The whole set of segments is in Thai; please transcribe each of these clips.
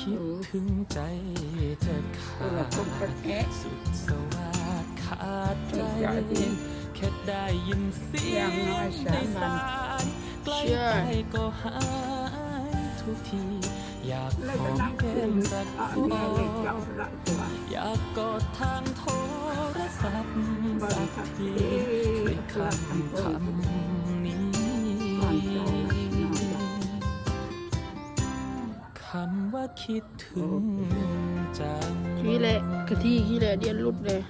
คิดถึงใจจะขาดสุดสวัสดขาดใจแค่ได้ยินเสียงในสายใกล้ไปก็หายทุกทีอยากแล้วขก็อนั่งแก้มสักอันอยากกอดทางโทรศัพท์สักทีที่คำคำ คิดถึงจังขี้แหละกะทิขี้แหละเดียนรุดเลย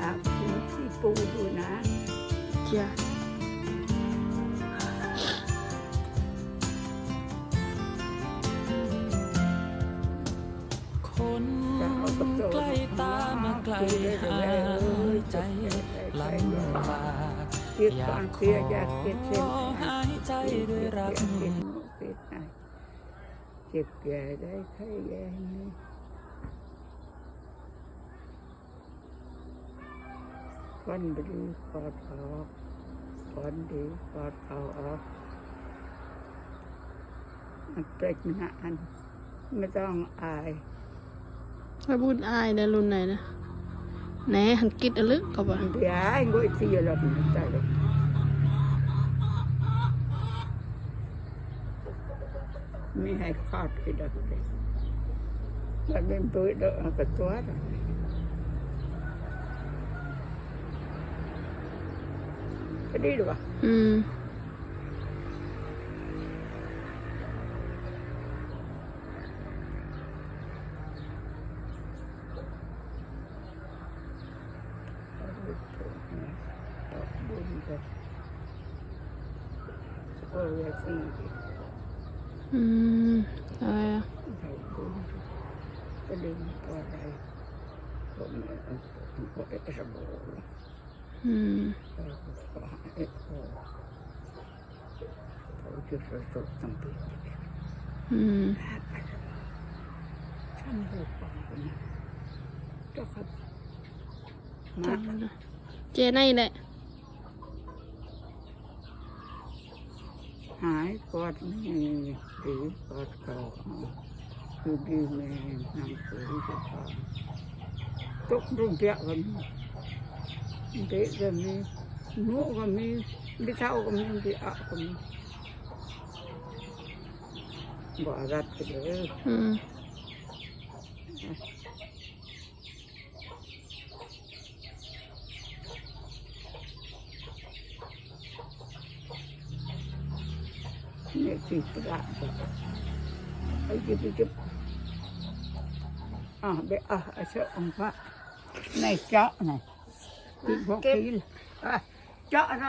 อาบที่ที่ปูดูนะเจ้าคนใกล้ตามาไกลหาใจลำบาก เกียดก่อนเกียอยากขเกียดเส้นอหายใจด้วยรักเกียดเกียดไหนเจ็บแก่ได้ไข้แย่นี้คนดีกอดเขาคนดีกอดเขาออกมันเป็นงานไม่ต้องอายถ้าพูดอายในรุ่นไหนนะ แหนหันกิดอะลึกก็บ่าเดี๋ยวไอ้งวยตีเราไม่ได้เลยไม่ให้ขาดกินอะไรมันเป็นปืนเด้อกับตัวน่ะก็ดีหรือเปล่าอืม บุญกับโอ้ยตีอืมอะไรอะให้บุญก็ดึงตัวอะไรผมเนี่ยผมก็เอะสมบูรณ์อืมก็เอะโอ้เขาจะสดๆตั้งปีอืมท่านผู้ฟังคนนั้นเจ้าครับจัมางเลยเจในแหละหายกอดไม่หรือกอดเก่าคือดีแม่นำสือจะฟังตุกรุ่งเปียกกันเด็กก็มีหนูก็มีดิเท่าก็มีดิอะก็มีบ่รัดกันเลย อืมเนี่ยที่ประหลาดไอ้จิ๊บจิ๊บอะเบะอะไอ้เจ้าองค์พระในเจาะไหนที่พวกนี้อะเจาะนะ